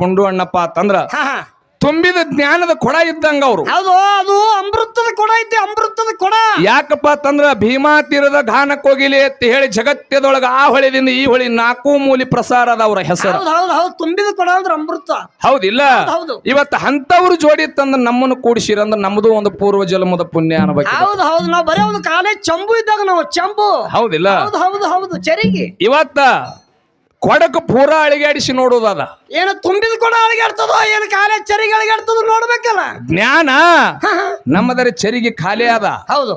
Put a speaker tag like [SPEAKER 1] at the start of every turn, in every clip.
[SPEAKER 1] ಪುಂಡು ಅಣ್ಣಪ್ಪ ಅಂತಂದ್ರ ತುಂಬಿದ ಜ್ಞಾನದ ಕೊಡ ಇದ್ದಂಗ ಅವ್ರು.
[SPEAKER 2] ಹೌದು ಅದು ಅಮೃತದ ಕೊಡ ಐತಿ ಅಮೃತದ ಕೊಡ.
[SPEAKER 1] ಯಾಕಪ್ಪ ಅಂತಂದ್ರ ಭೀಮಾ ತೀರದ ಘಾನ ಕೋಗಿಲೆ ಅಂತ ಹೇಳಿ ಜಗತ್ತದೊಳಗ ಆ ಹೊಳಿದಿಂದ ಈ ಹೊಳಿ ನಾಲ್ಕು ಮೂಲಿ ಪ್ರಸಾರ ಅದ ಅವ್ರ ಹೆಸರು.
[SPEAKER 2] ಹೌದು ಹೌದು ತುಂಬಿದ ಕೊಡ ಅಂದ್ರೆ ಅಮೃತ.
[SPEAKER 1] ಹೌದಿಲ್ಲ?
[SPEAKER 2] ಹೌದು
[SPEAKER 1] ಇವತ್ತು ಅಂತವ್ರು ಜೋಡಿ ತಂದ್ರ ನಮ್ಮನ್ನು ಕೂಡಿಸಿರಂದ್ರ ನಮ್ದು ಒಂದು ಪೂರ್ವ ಜನ್ಮದ ಪುಣ್ಯ ಅನ್ಬೇಕು.
[SPEAKER 2] ಹೌದು ಹೌದು ನಾವು ಬರೀ ಒಂದು ಕಾಲೇಜ್ ಚಂಬು ಇದ್ದಾಗ ನಾವು ಚಂಬು.
[SPEAKER 1] ಹೌದಿಲ್ಲ?
[SPEAKER 2] ಹೌದು ಹೌದು ಹೌದು ಚರಿಗೆ.
[SPEAKER 1] ಇವತ್ತ ಕೊಡಕು ಪೂರ ಅಳಿಗಾಡಿಸಿ ನೋಡೋದದ
[SPEAKER 2] ಏನು ತುಂಬಿದ ಕೊಡ ಅಳಿಗಾಡ್ತದೋ ಏನು ಖಾಲಿ ಚರಿಗೆ ಅಳಿಗಾಡ್ತದೋ ನೋಡ್ಬೇಕಲ್ಲ?
[SPEAKER 1] ಜ್ಞಾನ. ನಮ್ಮದರ ಚರಿಗೆ ಖಾಲಿ ಅದ.
[SPEAKER 2] ಹೌದು.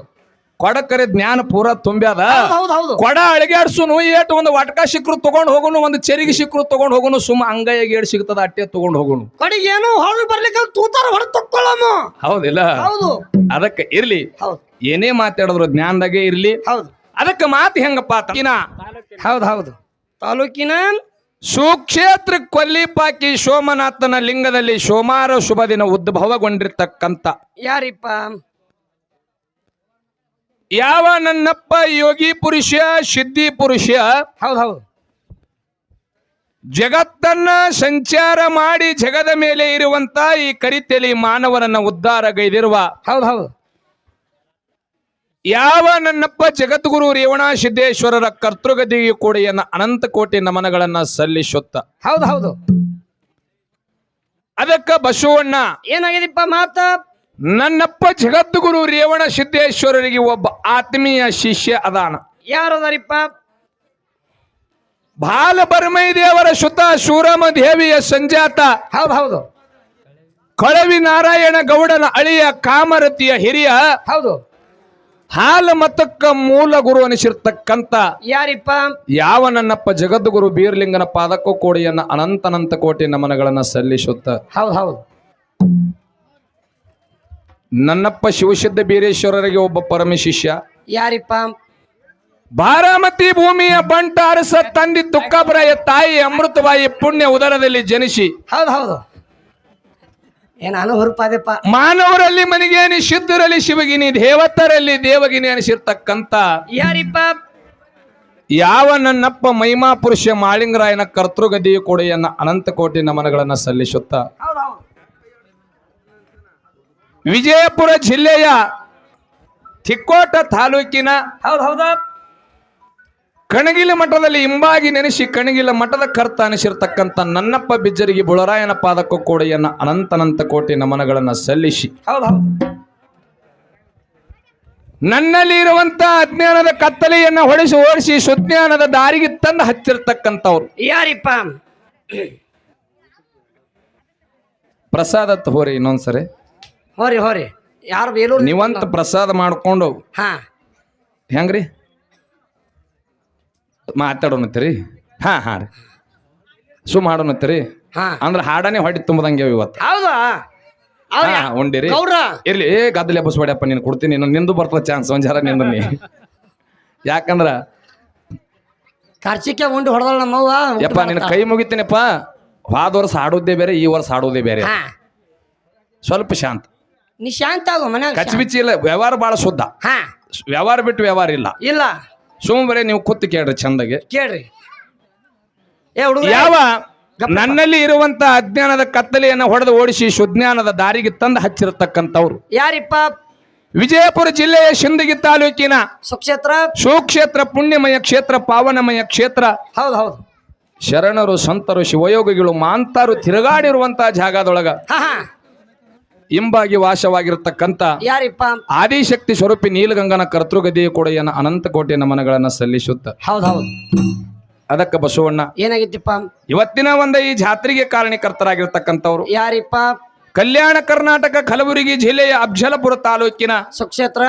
[SPEAKER 1] ಕೊಡಕರೆ ಜ್ಞಾನ ಪೂರ ತುಂಬ್ಯಾದ
[SPEAKER 2] ಹೌದು ಹೌದು ಹೌದು.
[SPEAKER 1] ಕೊಡ ಅಳಿಗಾಡ್ಸುನು ಏಟು ಒಂದು ವಟಕ ಸಿಕ್ರು ತಗೊಂಡ್ ಹೋಗುನು ಒಂದು ಚೆರಿಗೆ ಸಿಕ್ರು ತಗೊಂಡ್ ಹೋಗುನು ಸುಮ್ಮ ಅಂಗೈಯಾಗ ಏಡ್ ಸಿಗ್ತದ ಅಟ್ಟೆ ತಗೊಂಡ್ ಹೋಗುನು.
[SPEAKER 2] ಕಡೆಗೆ ಏನು ಹೊಳ್ ಬರ್ಲಿಕ್ಕೆ ತೂತಾರ ಹೊರ ತಕ್ಕೊಳ್ಳೋನು
[SPEAKER 1] ಹೌದಿಲ್ಲ?
[SPEAKER 2] ಹೌದು.
[SPEAKER 1] ಅದಕ್ಕೆ ಇರ್ಲಿ.
[SPEAKER 2] ಹೌದು.
[SPEAKER 1] ಏನೇ ಮಾತಾಡಿದ್ರು ಜ್ಞಾನದಾಗೆ ಇರ್ಲಿ.
[SPEAKER 2] ಹೌದು.
[SPEAKER 1] ಅದಕ್ಕೆ ಮಾತು ಹೆಂಗಪ್ಪ
[SPEAKER 2] ಹೌದು ಹೌದು. ತಾಲೂಕಿನ
[SPEAKER 1] ಸುಕ್ಷೇತ್ರ ಕೊಲ್ಲಿಪಾಕಿ ಸೋಮನಾಥನ ಲಿಂಗದಲ್ಲಿ ಸೋಮಾರ ಶುಭ ದಿನ ಉದ್ಭವಗೊಂಡಿರ್ತಕ್ಕಂಥ
[SPEAKER 2] ಯಾರಿಪ್ಪ?
[SPEAKER 1] ಯಾವ ನನ್ನಪ್ಪ ಯೋಗಿ ಪುರುಷ ಸಿದ್ಧಿ ಪುರುಷ?
[SPEAKER 2] ಹೌದೌದು ಹೌದು.
[SPEAKER 1] ಜಗತ್ತನ್ನ ಸಂಚಾರ ಮಾಡಿ ಜಗದ ಮೇಲೆ ಇರುವಂತ ಈ ಕರಿತೆಲಿ ಮಾನವನನ್ನ ಉದ್ಧಾರಗೈದಿರುವ
[SPEAKER 2] ಹೌದು ಹೌದು.
[SPEAKER 1] ಯಾವ ನನ್ನಪ್ಪ ಜಗದ್ಗುರು ರೇವಣಾ ಸಿದ್ದೇಶ್ವರರ ಕರ್ತೃಗದಿಗೆ ಎನ್ನ ಅನಂತ ಕೋಟಿ ನಮನಗಳನ್ನ ಸಲ್ಲಿಸುತ್ತ?
[SPEAKER 2] ಹೌದು ಹೌದು.
[SPEAKER 1] ಅದಕ್ಕ ಬಸವಣ್ಣ
[SPEAKER 2] ಏನಾಗಿದೆಪ್ಪ ಮಾತ?
[SPEAKER 1] ನನ್ನಪ್ಪ ಜಗದ್ಗುರು ರೇವಣ ಸಿದ್ದೇಶ್ವರರಿಗೆ ಒಬ್ಬ ಆತ್ಮೀಯ ಶಿಷ್ಯ ಅದಾನ.
[SPEAKER 2] ಯಾರದಾರಿಪ್ಪ
[SPEAKER 1] ಬಾಲ ಬರ್ಮೈ ದೇವರ ಸುತ ಶೂರಮ ದೇವಿಯ ಸಂಜಾತ.
[SPEAKER 2] ಹೌದು ಹೌದು.
[SPEAKER 1] ಕಳವಿ ನಾರಾಯಣ ಗೌಡನ ಅಳಿಯ ಕಾಮರತಿಯ ಹಿರಿಯ.
[SPEAKER 2] ಹೌದು.
[SPEAKER 1] ಹಾಲ ಮತಕ್ಕ ಮೂಲ ಗುರು ಅನಿಸಿರ್ತಕ್ಕಂತ
[SPEAKER 2] ಯಾರಿಪ್ಪ?
[SPEAKER 1] ಯಾವ ನನ್ನಪ್ಪ ಜಗದ್ಗುರು ಬೀರ್ಲಿಂಗನ ಪಾದಕ್ಕೂ ಕೋಡಿಯನ್ನ ಅನಂತನಂತ ಕೋಟಿ ನಮನಗಳನ್ನ ಸಲ್ಲಿಸುತ್ತ.
[SPEAKER 2] ಹೌದು ಹೌದು.
[SPEAKER 1] ನನ್ನಪ್ಪ ಶಿವಸಿದ್ಧ ಬೀರೇಶ್ವರರಿಗೆ ಒಬ್ಬ ಪರಮ ಶಿಷ್ಯ.
[SPEAKER 2] ಯಾರಿಪ್ಪ?
[SPEAKER 1] ಬಾರಾಮತಿ ಭೂಮಿಯ ಬಂಟ ಅರಸ ತಂದಿ ತುಕ್ಕಬರಾಯ ತಾಯಿ ಅಮೃತವಾಯಿ ಪುಣ್ಯ ಉದರದಲ್ಲಿ ಜನಿಸಿ.
[SPEAKER 2] ಹೌದು ಹೌದು. ಏ ನಾನು ಹುರುಪಾದೆಪ್ಪ.
[SPEAKER 1] ಮಾನವರಲ್ಲಿ ಮನಿಗೇನಿ ಸಿದ್ಧರಲ್ಲಿ ಶಿವಗಿನಿ ದೇವತರಲ್ಲಿ ದೇವಗಿನಿ ಅನಿಸಿರ್ತಕ್ಕಂತ
[SPEAKER 2] ಯಾರಿಪ್ಪ?
[SPEAKER 1] ಯಾವ ನನ್ನಪ್ಪ ಮಹಿಮಾ ಪುರುಷ ಮಾಳಿಂಗರಾಯನ ಕರ್ತೃಗದಿಯ ಕೊಡೆಯನ್ನ ಅನಂತ ಕೋಟಿ ನಮನಗಳನ್ನ ಸಲ್ಲಿಸುತ್ತ?
[SPEAKER 2] ಹೌದು ಹೌದು
[SPEAKER 1] ವಿಜಯಪುರ ಜಿಲ್ಲೆಯ ತಿಕ್ಕೋಟ ತಾಲೂಕಿನ
[SPEAKER 2] ಹೌದು ಹೌದಾ
[SPEAKER 1] ಕಣಗಿಲ ಮಠದಲ್ಲಿ ಹಿಂಬಾಗಿ ನೆನೆಸಿ ಕಣಗಿಲ ಮಠದ ಕರ್ತ ಅನಿಸಿರ್ತಕ್ಕಂಥ ನನ್ನಪ್ಪ ಬಿಜ್ಜರಿಗೆ ಬುಳರಾಯನ ಪಾದಕ್ಕೂ ಕೋಡೆಯನ್ನ ಅನಂತನಂತ ಕೋಟಿ ನಮನಗಳನ್ನ ಸಲ್ಲಿಸಿ. ನನ್ನಲ್ಲಿ ಇರುವಂತ ಅಜ್ಞಾನದ ಕತ್ತಲೆಯನ್ನ ಹೊಡೆಸಿ ಓಡಿಸಿ ಸುಜ್ಞಾನದ ದಾರಿಗೆ ತಂದು ಹಚ್ಚಿರ್ತಕ್ಕಂಥವ್ರು.
[SPEAKER 2] ಯಾರಿಪ್ಪ?
[SPEAKER 1] ಪ್ರಸಾದ ಹೋರಿ ಇನ್ನೊಂದ್ಸರಿ
[SPEAKER 2] ಹೋರಿ ಹೋರಿ. ಯಾರು
[SPEAKER 1] ನೀವಂತ ಪ್ರಸಾದ ಮಾಡ್ಕೊಂಡು
[SPEAKER 2] ಹಾ.
[SPEAKER 1] ಹೆಂಗ್ರಿ? ಮಾತಾಡೋಣತ್ತೀರಿ ಹಾ ಹಾ ರೀ. ಸುಮ್ ಹಾಡೋಣತ್ತೀರಿ
[SPEAKER 2] ಹಾ.
[SPEAKER 1] ಅಂದ್ರ ಹಾಡನೆ ಹೊಡಿ ತುಂಬದಂಗೆ ಇವತ್ತು.
[SPEAKER 2] ಹೌದಾ? ಅವ್ರ
[SPEAKER 1] ಉಂಡಿರಿ. ಇರ್ಲಿ ಏ ಗದ್ದಲೆ ಎಬ್ಬಸ್ಬೇಡಪ್ಪ ನೀನು ಕೊಡ್ತೀನಿ ನಿಂದು ಬರ್ತದ ಚಾನ್ಸ್ ಒಂದ್ ಜರ ನಿಂದು ನೀ. ಯಾಕಂದ್ರ
[SPEAKER 2] ಖರ್ಚಿಕೆ ಉಂಡು ಹೊಡೆದಳ ನಮ್ಮವ್ವ ಊಟ
[SPEAKER 1] ಯಪ್ಪ ನಿನ್ನ. ಕೈ ಮುಗಿತೀನಪ್ಪ. ಹೋದ ವರ್ಷ ಆಡೋದೇ ಬೇರೆ ಈ ವರ್ಷ ಹಾಡೋದೇ ಬೇರೆ.
[SPEAKER 2] ಹಾ.
[SPEAKER 1] ಸ್ವಲ್ಪ ಶಾಂತ.
[SPEAKER 2] ನೀ ಶಾಂತ ಆಗು ಮನ್ಯಾಗ ಕಚ್ಚಿ
[SPEAKER 1] ಬಿಚ್ಚಿ ಇಲ್ಲ ವ್ಯವಹಾರ ಭಾಳ ಶುದ್ಧ.
[SPEAKER 2] ಹಾ.
[SPEAKER 1] ವ್ಯವಹಾರ ಬಿಟ್ಟು ವ್ಯವಹಾರ ಇಲ್ಲ.
[SPEAKER 2] ಇಲ್ಲ.
[SPEAKER 1] ಸುಮ್ ಬರೀ ನೀವು ಕೂತು ಕೇಳ್ರಿ ಚಂದಗೆ.
[SPEAKER 2] ಕೇಳ್ರಿ. ಏ ಹುಡುಗ
[SPEAKER 1] ಯಾವ ನನ್ನಲ್ಲಿ ಇರುವಂತ ಅಜ್ಞಾನದ ಕತ್ತಲೆಯನ್ನು ಹೊಡೆದು ಓಡಿಸಿ ಸುಜ್ಞಾನದ ದಾರಿಗೆ ತಂದು ಹಚ್ಚಿರತಕ್ಕಂಥವ್ರು.
[SPEAKER 2] ಯಾರಿಪ್ಪ?
[SPEAKER 1] ವಿಜಯಪುರ ಜಿಲ್ಲೆಯ ಶಿಂದಗಿ ತಾಲೂಕಿನ
[SPEAKER 2] ಸುಕ್ಷೇತ್ರ?
[SPEAKER 1] ಸುಕ್ಷೇತ್ರ ಪುಣ್ಯಮಯ ಕ್ಷೇತ್ರ ಪಾವನಮಯ ಕ್ಷೇತ್ರ.
[SPEAKER 2] ಹೌದು ಹೌದು.
[SPEAKER 1] ಶರಣರು ಸಂತರು ಶಿವಯೋಗಿಗಳು ಮಾಂತಾರು ತಿರುಗಾಡಿರುವಂತಹ ಜಾಗದೊಳಗ ಇಂಬಾಗಿ ವಾಸವಾಗಿರತಕ್ಕಂತ
[SPEAKER 2] ಯಾರಿಪ್ಪ?
[SPEAKER 1] ಆದಿಶಕ್ತಿ ಸ್ವರೂಪಿ ನೀಲಗಂಗನ ಕರ್ತೃಗದಿಯ ಕೊಡೆಯನ್ನ ಅನಂತ ಕೋಟಿ ನಮನಗಳನ್ನ ಸಲ್ಲಿಸುತ್ತ.
[SPEAKER 2] ಹೌದೌದು ಹೌದು.
[SPEAKER 1] ಅದಕ್ಕ ಬಸವಣ್ಣ.
[SPEAKER 2] ಏನಾಗಿತ್ತಪ್ಪ
[SPEAKER 1] ಇವತ್ತಿನ ಒಂದ ಈ ಜಾತ್ರೆಗೆ ಕಾರಣೀಕರ್ತರಾಗಿರ್ತಕ್ಕಂಥವ್ರು.
[SPEAKER 2] ಯಾರಿಪ್ಪ?
[SPEAKER 1] ಕಲ್ಯಾಣ ಕರ್ನಾಟಕ ಕಲಬುರಗಿ ಜಿಲ್ಲೆಯ ಅಬ್ಜಲಪುರ ತಾಲೂಕಿನ
[SPEAKER 2] ಸುಕ್ಷೇತ್ರ.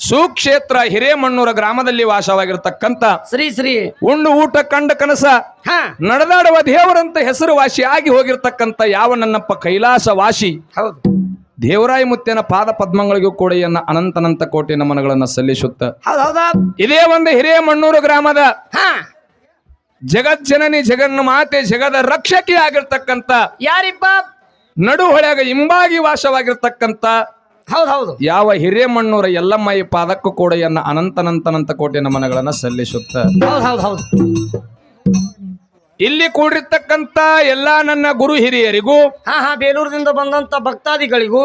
[SPEAKER 1] ಸುಕ್ಷೇತ್ರ ಹಿರೇಮಣ್ಣೂರ ಗ್ರಾಮದಲ್ಲಿ ವಾಸವಾಗಿರತಕ್ಕಂತ
[SPEAKER 2] ಶ್ರೀ ಶ್ರೀ.
[SPEAKER 1] ಉಂಡು ಊಟ ಕಂಡ ಕನಸ
[SPEAKER 2] ಹಾ.
[SPEAKER 1] ನಡೆದಾಡುವ ದೇವರಂತ ಹೆಸರುವಾಸಿ ಆಗಿ ಹೋಗಿರ್ತಕ್ಕಂತ ಯಾವ ನನ್ನಪ್ಪ ಕೈಲಾಸ ವಾಸಿ
[SPEAKER 2] ಹೌದು.
[SPEAKER 1] ದೇವರಾಯ ಮುತ್ತೇನ ಪಾದ ಪದ್ಮಗಳಿಗೂ ಕೂಡೆಯನ್ನ ಅನಂತನಂತ ಕೋಟಿ ನಮನಗಳನ್ನ ಸಲ್ಲಿಸುತ್ತ. ಇದೇ ಒಂದು ಹಿರೇಮಣ್ಣೂರು ಗ್ರಾಮದ
[SPEAKER 2] ಹಾ.
[SPEAKER 1] ಜಗಜ್ಜನನಿ ಜಗನ್ನ ಮಾತೆ ಜಗದ ರಕ್ಷಕಿ ಆಗಿರ್ತಕ್ಕಂತ
[SPEAKER 2] ಯಾರಿಪ್ಪ?
[SPEAKER 1] ನಡು ಇಂಬಾಗಿ ಹಿಂಬಾಗಿ ವಾಸವಾಗಿರ್ತಕ್ಕಂಥ
[SPEAKER 2] ಹೌದು ಹೌದು.
[SPEAKER 1] ಯಾವ ಹಿರೇಮಣ್ಣೂರ ಎಲ್ಲಮ್ಮ ಈ ಪಾದಕ್ಕೂ ಎನ್ನ ಅನಂತನಂತನಂತ ಕೋಟಿ ನಮನಗಳನ್ನ ಸಲ್ಲಿಸುತ್ತ.
[SPEAKER 2] ಹೌದು ಹೌದು ಹೌದು.
[SPEAKER 1] ಇಲ್ಲಿ ಕೂಡಿರ್ತಕ್ಕಂತ ಎಲ್ಲಾ ನನ್ನ ಗುರು ಹಿರಿಯರಿಗೂ
[SPEAKER 2] ಹಾ ಹಾ ಬೇಲೂರಿನಿಂದ ಬಂದಂತ ಭಕ್ತಾದಿಗಳಿಗೂ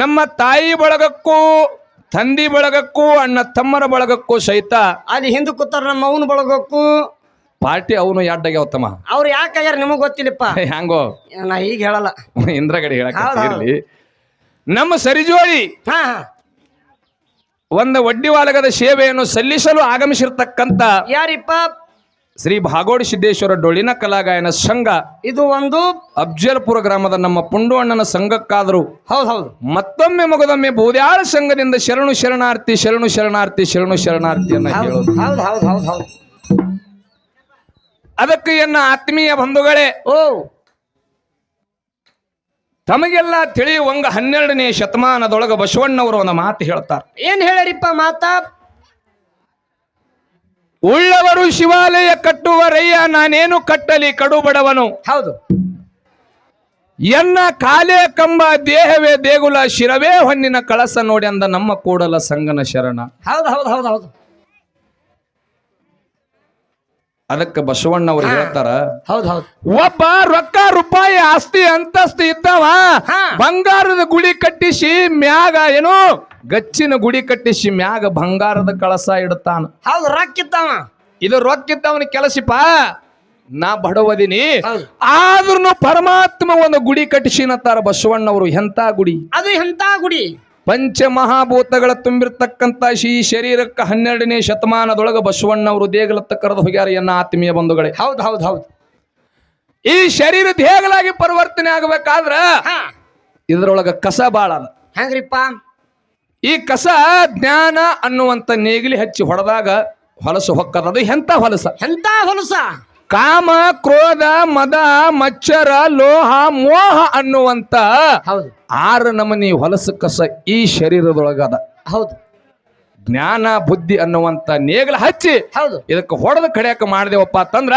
[SPEAKER 1] ನಮ್ಮ ತಾಯಿ ಬಳಗಕ್ಕೂ ತಂದಿ ಬಳಗಕ್ಕೂ ಅಣ್ಣ ತಮ್ಮರ ಬಳಗಕ್ಕೂ ಸಹಿತ
[SPEAKER 2] ಅಲ್ಲಿ ಹಿಂದೆ ಕೂತಾರ ನಮ್ಮ ಅವನ ಬಳಗಕ್ಕೂ.
[SPEAKER 1] ಪಾರ್ಟಿ ಅವನು ಎಡ್ಡಾಗ್ಯಾವತ್ತಮ್ಮ
[SPEAKER 2] ಅವ್ರು ಯಾಕೆ ಆಗ್ಯಾರ ನಿಮಗ್ ಗೊತ್ತಿಲ್ಲಪ್ಪ.
[SPEAKER 1] ಹ್ಯಾಂಗೋ?
[SPEAKER 2] ನಾ ಈಗ ಹೇಳಲ್ಲ.
[SPEAKER 1] ಇಂದ್ರಗಡೆ ಹೇಳಕ್
[SPEAKER 2] ಹೌದ್ ಹೌದ್.
[SPEAKER 1] ಇರ್ಲಿ ನಮ್ಮ ಸರಿಜೋಳಿ
[SPEAKER 2] ಹಾ ಹಾ.
[SPEAKER 1] ಒಂದು ಒಡ್ಡಿವಾಲಗದ ಸೇವೆಯನ್ನು ಸಲ್ಲಿಸಲು ಆಗಮಿಸಿರ್ತಕ್ಕಂತ
[SPEAKER 2] ಯಾರಿಪ್ಪ?
[SPEAKER 1] ಶ್ರೀ ಭಾಗೋಡಿ ಸಿದ್ದೇಶ್ವರ ಡೊಳ್ಳಿನ ಕಲಾಗಾಯನ ಸಂಘ.
[SPEAKER 2] ಇದು ಒಂದು
[SPEAKER 1] ಅಬ್ಜಲ್ಪುರ ಗ್ರಾಮದ ನಮ್ಮ ಪುಂಡುವಣ್ಣನ ಸಂಘಕ್ಕಾದರೂ
[SPEAKER 2] ಹೌದ್ ಹೌದು.
[SPEAKER 1] ಮತ್ತೊಮ್ಮೆ ಮಗದೊಮ್ಮೆ ಬೋದ್ಯಾಳ ಸಂಘದಿಂದ ಶರಣು ಶರಣಾರ್ಥಿ ಶರಣು ಶರಣಾರ್ಥಿ ಶರಣು ಶರಣಾರ್ಥಿ
[SPEAKER 2] ಅನ್ನ
[SPEAKER 1] ಹೇಳೋದು.
[SPEAKER 2] ಹೌದು ಹೌದು ಹೌದು ಹೌದು.
[SPEAKER 1] ಅದಕ್ಕೆ ಎನ್ನ ಆತ್ಮೀಯ ಬಂಧುಗಳೇ
[SPEAKER 2] ಓ.
[SPEAKER 1] ತಮಗೆಲ್ಲ ತಿಳಿಯುವಂಗ ಹನ್ನೆರಡನೇ ಶತಮಾನದೊಳಗ ಬಸವಣ್ಣವರು ಒಂದು ಮಾತು ಹೇಳ್ತಾರೆ.
[SPEAKER 2] ಏನ್ ಹೇಳಿರಿಪ್ಪ ಮಾತಾ?
[SPEAKER 1] ಉಳ್ಳವರು ಶಿವಾಲಯ ಕಟ್ಟುವರಯ್ಯ ನಾನೇನು ಕಟ್ಟಲಿ ಕಡು ಬಡವನು
[SPEAKER 2] ಹೌದು.
[SPEAKER 1] ಎನ್ನ ಕಾಲೇ ಕಂಬ ದೇಹವೇ ದೇಗುಲ ಶಿರವೇ ಹೊನ್ನಿನ ಕಳಸ ನೋಡಿ ಅಂದ ನಮ್ಮ ಕೂಡಲ ಸಂಗನ ಶರಣ.
[SPEAKER 2] ಹೌದು ಹೌದು ಹೌದು ಹೌದು.
[SPEAKER 1] ಅದಕ್ಕೆ ಬಸವಣ್ಣವ್ರು ಹೇಳ್ತಾರ
[SPEAKER 2] ಹೌದು ಹೌದು.
[SPEAKER 1] ಒಬ್ಬ ರೊಕ್ಕ ರೂಪಾಯಿ ಆಸ್ತಿ ಅಂತಸ್ತಿ ಇದ್ದವ ಬಂಗಾರದ ಗುಡಿ ಕಟ್ಟಿಸಿ ಮ್ಯಾಗ ಏನು ಗಚ್ಚಿನ ಗುಡಿ ಕಟ್ಟಿಸಿ ಮ್ಯಾಗ ಬಂಗಾರದ ಕಳಸ ಇಡ್ತಾನ.
[SPEAKER 2] ಹೌದು ರೊಕ್ಕಿತ್ತವ
[SPEAKER 1] ಇದು ರೊಕ್ಕಿದ್ದವನ ಕೆಲಸಪ್ಪ ನಾ ಬಡವದಿನಿ. ಆದ್ರೂ ಪರಮಾತ್ಮ ಒಂದು ಗುಡಿ ಕಟ್ಟಿಸಿನತ್ತಾರ ಬಸವಣ್ಣವರು ಎಂತ ಗುಡಿ?
[SPEAKER 2] ಅದು ಎಂತ ಗುಡಿ?
[SPEAKER 1] ಪಂಚ ಮಹಾಭೂತಗಳ ತುಂಬಿರ್ತಕ್ಕಂಥ ಈ ಶರೀರಕ್ಕೆ ಹನ್ನೆರಡನೇ ಶತಮಾನದೊಳಗ ಬಸವಣ್ಣವರು ದೇಗಲತ್ತ ಕರೆದು ಹೋಗ್ಯಾರ ಎನ್ನ ಆತ್ಮೀಯ ಬಂಧುಗಳೇ.
[SPEAKER 2] ಹೌದು ಹೌದು ಹೌದು.
[SPEAKER 1] ಈ ಶರೀರ ದೇಗಲಾಗಿ ಪರಿವರ್ತನೆ ಆಗಬೇಕಾದ್ರ ಇದ್ರೊಳಗ ಕಸ ಬಾಳ
[SPEAKER 2] ಹೆಂಗ್ರಿಪ್ಪ?
[SPEAKER 1] ಈ ಕಸ ಜ್ಞಾನ ಅನ್ನುವಂತ ನೇಗಿಲಿ ಹಚ್ಚಿ ಹೊಡೆದಾಗ ಹೊಲಸು ಹೊಕ್ಕದ ಅದು ಎಂತ ಹೊಲಸ?
[SPEAKER 2] ಎಂತ ಹೊಲಸ?
[SPEAKER 1] ಕಾಮ ಕ್ರೋಧ ಮದ ಮಚ್ಚರ ಲೋಹ ಮೋಹ ಅನ್ನುವಂತ
[SPEAKER 2] ಹೌದು.
[SPEAKER 1] ಆರು ನಮನಿ ಹೊಲಸು ಕಸ ಈ ಶರೀರದೊಳಗದ.
[SPEAKER 2] ಹೌದು.
[SPEAKER 1] ಜ್ಞಾನ ಬುದ್ಧಿ ಅನ್ನುವಂತ ನೇಗಲ ಹಚ್ಚಿ
[SPEAKER 2] ಹೌದು.
[SPEAKER 1] ಇದಕ್ಕೆ ಹೊಡೆದ ಕಡೆಯಕ ಮಾಡಿದೆವಪ್ಪ ಅಂತಂದ್ರ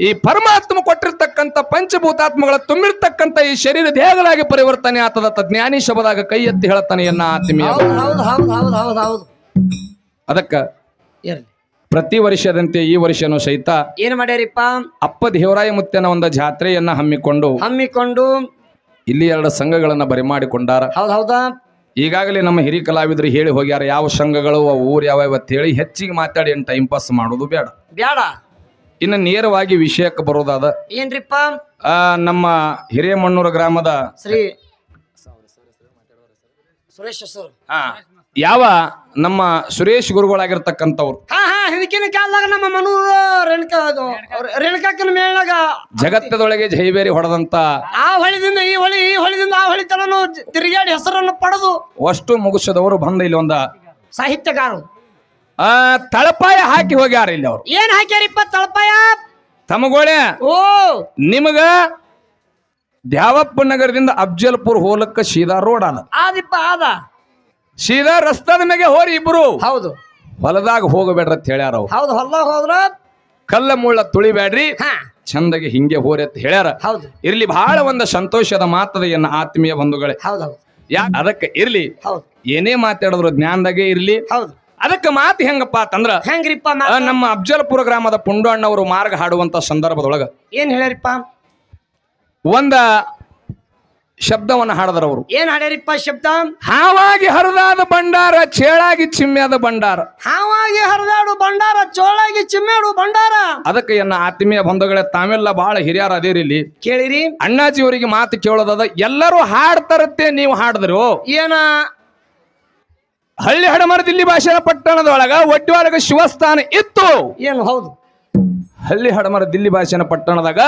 [SPEAKER 1] ಈ ಪರಮಾತ್ಮ ಕೊಟ್ಟಿರ್ತಕ್ಕಂಥ ಪಂಚಭೂತಾತ್ಮಗಳ ತುಂಬಿರ್ತಕ್ಕಂಥ ಈ ಶರೀರ ದೇಹಗಳಾಗಿ ಪರಿವರ್ತನೆ ಆತದ ಜ್ಞಾನಿ ಶಬದಾಗ ಕೈ ಎತ್ತಿ ಹೇಳ್ತಾನೆ ಎನ್ನ ಆತ್ಮೀಯ.
[SPEAKER 2] ಹೌದು ಹೌದು ಹೌದು ಹೌದು ಹೌದು ಹೌದು.
[SPEAKER 1] ಅದಕ್ಕ
[SPEAKER 2] ಇರ್ಲಿ.
[SPEAKER 1] ಪ್ರತಿ ವರ್ಷದಂತೆ ಈ ವರ್ಷನೂ ಸಹಿತ
[SPEAKER 2] ಏನ್ ಮಾಡ್ಯಾರಿಪ್ಪ?
[SPEAKER 1] ಅಪ್ಪ ದೇವರಾಯ ಮುತ್ತನ ಒಂದು ಜಾತ್ರೆಯನ್ನ ಹಮ್ಮಿಕೊಂಡು
[SPEAKER 2] ಹಮ್ಮಿಕೊಂಡು
[SPEAKER 1] ಇಲ್ಲಿ ಎರಡು ಸಂಘಗಳನ್ನ ಬರಿಮಾಡಿಕೊಂಡಾರ
[SPEAKER 2] ಹೌದು ಹೌದಾ?
[SPEAKER 1] ಈಗಾಗಲೇ ನಮ್ಮ ಹಿರಿ ಕಲಾವಿದರು ಹೇಳಿ ಹೋಗ್ಯಾರ ಯಾವ ಸಂಘಗಳು ಅವು ಊರು ಯಾವ ಇವತ್ತು ಹೇಳಿ ಹೆಚ್ಚಿಗೆ ಮಾತಾಡಿ ಏನು ಟೈಮ್ ಪಾಸ್ ಮಾಡೋದು ಬೇಡ
[SPEAKER 2] ಬೇಡ
[SPEAKER 1] ಇನ್ನು ನೇರವಾಗಿ ವಿಷಯಕ್ಕೆ ಬರೋದಾದ
[SPEAKER 2] ಏನ್ರಿಪ್ಪ?
[SPEAKER 1] ಆ, ನಮ್ಮ ಹಿರೇಮಣ್ಣೂರು ಗ್ರಾಮದ
[SPEAKER 2] ಶ್ರೀ ಸುರೇಶ್ ಸರ್.
[SPEAKER 1] ಆ, ಯಾವ ನಮ್ಮ ಸುರೇಶ್ ಗುರುಗಳಾಗಿರ್ತಕ್ಕಂಥವ್ರು.
[SPEAKER 2] ಹಾ ಹಾ ಹಿಂದಿನ ಕಾಲದಾಗ ನಮ್ಮ ಮನೂರು ರೇಣುಕಾ ಅದು. ರೇಣುಕಾಕನ ಮೇಳಾಗ
[SPEAKER 1] ಜಗತ್ತದೊಳಗೆ ಜೈಬೇರಿ ಹೊಡೆದಂತ
[SPEAKER 2] ಆ ಹೊಳಿದಿಂದ ಈ ಹೊಳಿ ಈ ಹೊಳಿದಿಂದ ಆ ಹೊಳಿ ತನನು ತಿರುಗಾಡಿ ಹೆಸರನ್ನು ಪಡೆದು
[SPEAKER 1] ಅಷ್ಟು ಮುಗಿಸದವರು ಬಂದ ಇಲ್ಲಿ ಒಂದ
[SPEAKER 2] ಸಾಹಿತ್ಯಗಾರರು.
[SPEAKER 1] ಆ, ತಳಪಾಯ ಹಾಕಿ ಹೋಗ್ಯಾರ ಇಲ್ಲಿ ಅವರು.
[SPEAKER 2] ಏನ್ ಹಾಕ್ಯಾರಿಪ್ಪ ತಳಪಾಯ?
[SPEAKER 1] ತಮಗೋಳೆ
[SPEAKER 2] ಓ!
[SPEAKER 1] ನಿಮಗ ದ್ಯಾವಪ್ಪ ನಗರದಿಂದ ಅಫ್ಜಲ್ಪುರ್ ಹೋಲಕ್ಕ ಸೀದಾ ರೋಡ್ ಅದ.
[SPEAKER 2] ಆದಿಪ್ಪ ಆದ.
[SPEAKER 1] ಸೀದಾ ರಸ್ತದ ಮ್ಯಾಗೆ ಹೋರಿ ಇಬ್ರು.
[SPEAKER 2] ಹೌದು.
[SPEAKER 1] ಹೊಲದಾಗ ಹೋಗಬೇಡ್ರಿ ಅಂತ ಹೇಳ್ಯಾರ ಅವ್ರು.
[SPEAKER 2] ಹೌದು ಹೊಲ್ದಾಗ ಹೋದ್ರ
[SPEAKER 1] ಕಲ್ಲ ಮುಳ್ಳ ತುಳಿಬೇಡ್ರಿ.
[SPEAKER 2] ಹಾ.
[SPEAKER 1] ಚಂದಗೆ ಹಿಂಗೆ ಹೋರಿ ಅಂತ ಹೇಳ್ಯಾರ.
[SPEAKER 2] ಹೌದು.
[SPEAKER 1] ಇರ್ಲಿ ಬಹಳ ಒಂದು ಸಂತೋಷದ ಮಾತದ ಎನ್ನ ಆತ್ಮೀಯ ಬಂಧುಗಳೇ.
[SPEAKER 2] ಹೌದು ಹೌದು.
[SPEAKER 1] ಯಾಕೆ ಅದಕ್ಕೆ ಇರ್ಲಿ.
[SPEAKER 2] ಹೌದು.
[SPEAKER 1] ಏನೇ ಮಾತಾಡಿದ್ರು ಜ್ಞಾನದಾಗೆ ಇರ್ಲಿ.
[SPEAKER 2] ಹೌದು.
[SPEAKER 1] ಅದಕ್ಕೆ ಮಾತು ಹೆಂಗಪ್ಪ ಅಂತಂದ್ರ
[SPEAKER 2] ಹೆಂಗ್ರಿಪ್ಪ
[SPEAKER 1] ಆ? ನಮ್ಮ ಅಫ್ಜಲ್ಪುರ ಗ್ರಾಮದ ಪುಂಡಣ್ಣವರು ಮಾರ್ಗ ಹಾಡುವಂತ ಸಂದರ್ಭದೊಳಗ
[SPEAKER 2] ಏನ್ ಹೇಳ್ಯಾರಿಪ್ಪ?
[SPEAKER 1] ಒಂದ ಶಬ್ದವನ್ನ ಹಾಡದ್ರ ಅವರು.
[SPEAKER 2] ಏನ್ ಹಾಡ್ಯಾರಿಪ್ಪ ಶಬ್ದ?
[SPEAKER 1] ಹಾವಾಗಿ ಹರಿದಾದ ಭಂಡಾರ ಚೇಳಾಗಿ ಚಿಮ್ಮ್ಯಾದ ಭಂಡಾರ.
[SPEAKER 2] ಹಾವಾಗಿ ಹರಿದಾಡು ಭಂಡಾರ ಚೋಳಾಗಿ ಚಿಮ್ಮ್ಯಾಡು ಭಂಡಾರ.
[SPEAKER 1] ಅದಕ್ಕೆ ಎನ್ನ ಆತ್ಮೀಯ ಬಂಧುಗಳೇ ತಾವೆಲ್ಲ ಬಹಳ ಹಿರಿಯರ ಅದೇರಿ ಇಲ್ಲಿ.
[SPEAKER 2] ಕೇಳಿರಿ.
[SPEAKER 1] ಅಣ್ಣಾಜಿಯವರಿಗೆ ಮಾತು ಕೇಳೋದದ ಎಲ್ಲರೂ ಹಾಡ್ತಾರತ್ತೆ ನೀವು ಹಾಡಿದ್ರು.
[SPEAKER 2] ಏನ?
[SPEAKER 1] ಹಳ್ಳಿ ಹಡಮರ ದಿಲ್ಲಿ ಭಾಷೆಯ ಪಟ್ಟಣದೊಳಗ ಒಡ್ಡಿವಾರ ಶಿವಸ್ಥಾನ ಇತ್ತು.
[SPEAKER 2] ಏನು ಹೌದು.
[SPEAKER 1] ಹಳ್ಳಿ ಹಡಮರ ದಿಲ್ಲಿ ಭಾಷೆನ ಪಟ್ಟಣದಾಗ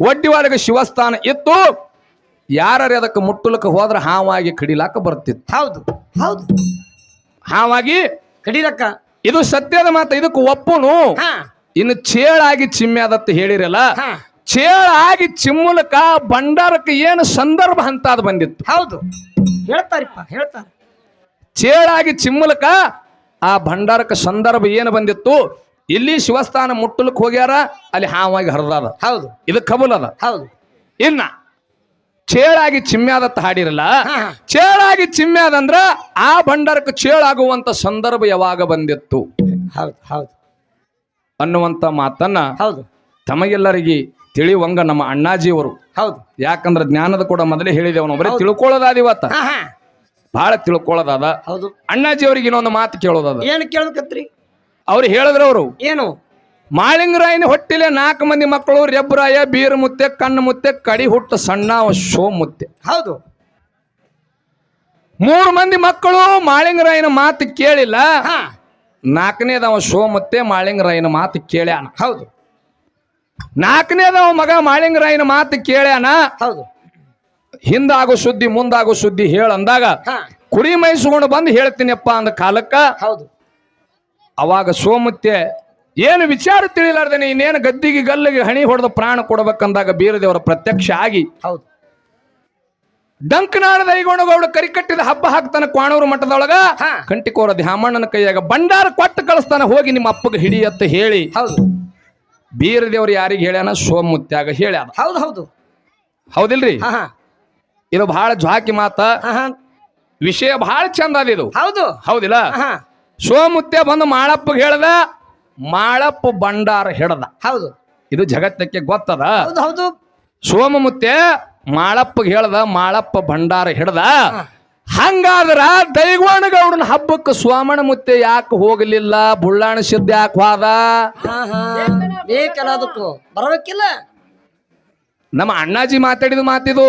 [SPEAKER 1] ಒಡ್ಡಿವಾರ ಶಿವಸ್ಥಾನ ಇತ್ತು. ಯಾರೇ ಅದಕ್ಕೆ ಮುಟ್ಟಲಕ್ಕೆ ಹೋದ್ರೆ ಹಾವಾಗಿ ಕಡಿಲಾಕ ಬರ್ತಿತ್ತು.
[SPEAKER 2] ಹೌದು ಹೌದು.
[SPEAKER 1] ಹಾವಾಗಿ?
[SPEAKER 2] ಕಡಿಲಕ್ಕ.
[SPEAKER 1] ಇದು ಸತ್ಯದ ಮಾತು ಇದಕ್ಕೆ ಒಪ್ಪುನು.
[SPEAKER 2] ಹಾ.
[SPEAKER 1] ಇನ್ನು ಚೇಳಾಗಿ ಚಿಮ್ಮ್ಯಾದತ್ತ ಹೇಳಿರಲ್ಲ?
[SPEAKER 2] ಹಾ.
[SPEAKER 1] ಚೇಳಾಗಿ ಚಿಮ್ಮುಲಕ ಭಂಡಾರಕ್ಕೆ ಏನು ಸಂದರ್ಭ ಅಂತ ಅದು ಬಂದಿತ್ತು.
[SPEAKER 2] ಹೌದು. ಹೇಳ್ತಾರಿಪ್ಪ ಹೇಳ್ತಾರೆ.
[SPEAKER 1] ಚೇಳಾಗಿ ಚಿಮ್ಮುಲಕ ಆ ಭಂಡಾರಕ್ಕೆ ಸಂದರ್ಭ ಏನು ಬಂದಿತ್ತು? ಇಲ್ಲಿ ಶಿವಸ್ಥಾನ ಮುಟ್ಟಲಕ್ಕೆ ಹೋಗ್ಯಾರ ಅಲ್ಲಿ ಹಾವಾಗಿ ಹರಿದಾದ.
[SPEAKER 2] ಹೌದು.
[SPEAKER 1] ಇದು ಕಬೂಲ್ ಅದ.
[SPEAKER 2] ಹೌದು.
[SPEAKER 1] ಇನ್ನ ಚೇಳಾಗಿ ಚಿಮ್ಮ್ಯಾದತ್ತ ಹಾಡಿರಲ್ಲ ಚೇಳಾಗಿ ಚಿಮ್ಮ್ಯಾದಂದ್ರ ಆ ಭಂಡಾರಕ್ಕೆ ಚೇಳಾಗುವಂತ ಸಂದರ್ಭ ಯಾವಾಗ ಬಂದಿತ್ತು?
[SPEAKER 2] ಹೌದು ಹೌದು.
[SPEAKER 1] ಅನ್ನುವಂತ ಮಾತನ್ನ
[SPEAKER 2] ಹೌದು.
[SPEAKER 1] ತಮಗೆಲ್ಲರಿಗೆ ತಿಳಿವಂಗ ನಮ್ಮ ಅಣ್ಣಾಜಿಯವರು.
[SPEAKER 2] ಹೌದು.
[SPEAKER 1] ಯಾಕಂದ್ರೆ ಜ್ಞಾನದ ಕೂಡ ಮೊದಲೇ ಹೇಳಿದೆ ಅವನು ಬರೀ ತಿಳ್ಕೊಳ್ಳೋದಾದ ಇವತ್ತ. ಬಹಳ ತಿಳ್ಕೊಳ್ಳೋದಾದ.
[SPEAKER 2] ಹೌದು.
[SPEAKER 1] ಅಣ್ಣಾಜಿ ಅವ್ರಿಗೆ ಇನ್ನೊಂದು ಮಾತು ಕೇಳೋದಾದ.
[SPEAKER 2] ಏನು ಕೇಳ್ಬೇಕತ್ರಿ?
[SPEAKER 1] ಅವ್ರು ಹೇಳಿದ್ರು ಅವರು
[SPEAKER 2] ಏನು?
[SPEAKER 1] ಮಾಳಿಂಗರಾಯನ ಹೊಟ್ಟಿಲೆ ನಾಲ್ಕು ಮಂದಿ ಮಕ್ಕಳು ರೆಬ್ರಾಯ ಬೀರ್ ಮುತ್ತೆ ಕಣ್ಣು ಮುತ್ತೆ ಕಡಿ ಹುಟ್ಟ ಸಣ್ಣ ಶೋ ಮುತ್ತೆ.
[SPEAKER 2] ಹೌದು.
[SPEAKER 1] ಮೂರು ಮಂದಿ ಮಕ್ಕಳು ಮಾಳಿಂಗರಾಯನ ಮಾತು ಕೇಳಿಲ್ಲ. ನಾಲ್ಕನೇದವ ಶೋ ಮುತ್ತೆ ಮಾಳಿಂಗರಾಯನ ಮಾತು ಕೇಳ್ಯಾನ.
[SPEAKER 2] ಹೌದು.
[SPEAKER 1] ನಾಲ್ಕನೇದವ ಮಗ ಮಾಳಿಂಗರಾಯನ ಮಾತು ಕೇಳ್ಯಾನ.
[SPEAKER 2] ಹೌದು.
[SPEAKER 1] ಹಿಂದಾಗೋ ಸುದ್ದಿ ಮುಂದಾಗೋ ಸುದ್ದಿ ಹೇಳಂದಾಗ
[SPEAKER 2] ಅಂದಾಗ
[SPEAKER 1] ಕುರಿ ಮೈಸ್ಕೊಂಡು ಬಂದು ಹೇಳ್ತೀನಿಪ್ಪ ಅಂದ ಕಾಲಕ್ಕ
[SPEAKER 2] ಹೌದು.
[SPEAKER 1] ಅವಾಗ ಸೋಮುತ್ತೆ ಏನು ವಿಚಾರ ತಿಳಿಲಾರ್ದೇನೆ ಇನ್ನೇನು ಗದ್ದಿಗೆ ಗಲ್ಲಿಗೆ ಹಣಿ ಹೊಡೆದು ಪ್ರಾಣ ಕೊಡಬೇಕಂದಾಗ ಬೀರದೇವರ ಪ್ರತ್ಯಕ್ಷ ಆಗಿ
[SPEAKER 2] ಹೌದು.
[SPEAKER 1] ಡಂಕನಾಳದ ಐಗೋಣಗೌಡ ಕರಿಕಟ್ಟಿದ ಹಬ್ಬ ಹಾಕ್ತಾನ ಕ್ವಾಣೂರು ಮಠದೊಳಗ.
[SPEAKER 2] ಹಾ.
[SPEAKER 1] ಕಂಟಿಕೋರ ದ್ಯಾಮಣ್ಣನ ಕೈಯಾಗ ಭಂಡಾರ ಕೊಟ್ಟು ಕಳಿಸ್ತಾನ ಹೋಗಿ ನಿಮ್ಮ ಅಪ್ಪಗೆ ಹಿಡಿ ಅಂತ ಹೇಳಿ.
[SPEAKER 2] ಹೌದು.
[SPEAKER 1] ಬೀರದೇವ್ರು ಯಾರಿಗೆ ಹೇಳ್ಯಾನ? ಸೋಮುತ್ಯಾಗ ಹೇಳ್ಯಾನ
[SPEAKER 2] ಹೌದು ಹೌದು.
[SPEAKER 1] ಹೌದಿಲ್ರಿ? ಇದು ಬಹಳ ಜ್ವಾಕಿ ಮಾತ. ವಿಷಯ ಬಹಳ ಚಂದ ಅದ ಇದು.
[SPEAKER 2] ಹೌದು.
[SPEAKER 1] ಹೌದಿಲ್ಲ? ಸೋಮುತ್ಯ ಬಂದು ಮಾಳಪ್ಪಗೆ ಹೇಳ್ದ ಮಾಳಪ್ಪ ಭಂಡಾರ ಹಿಡದ.
[SPEAKER 2] ಹೌದು.
[SPEAKER 1] ಇದು ಜಗತ್ತಕ್ಕೆ ಗೊತ್ತದ?
[SPEAKER 2] ಹೌದು ಹೌದು.
[SPEAKER 1] ಸೋಮಮುತ್ತೆ ಮಾಳಪ್ಪಗೆ ಹೇಳ್ದ ಮಾಳಪ್ಪ ಭಂಡಾರ ಹಿಡ್ದ. ಹಂಗಾದ್ರ ದೈಗೋಣಗೌಡನ ಹಬ್ಬಕ್ಕೆ ಸೋಮಣ ಮುತ್ತೆ ಯಾಕೆ ಹೋಗಲಿಲ್ಲ? ಬುಳ್ಳಾಣ ಸಿದ್ಧ ಯಾಕೆ ಹೋದ?
[SPEAKER 2] ಬರಬೇಕಿಲ್ಲ?
[SPEAKER 1] ನಮ್ಮ ಅಣ್ಣಾಜಿ ಮಾತಾಡಿದ ಮಾತಿದು.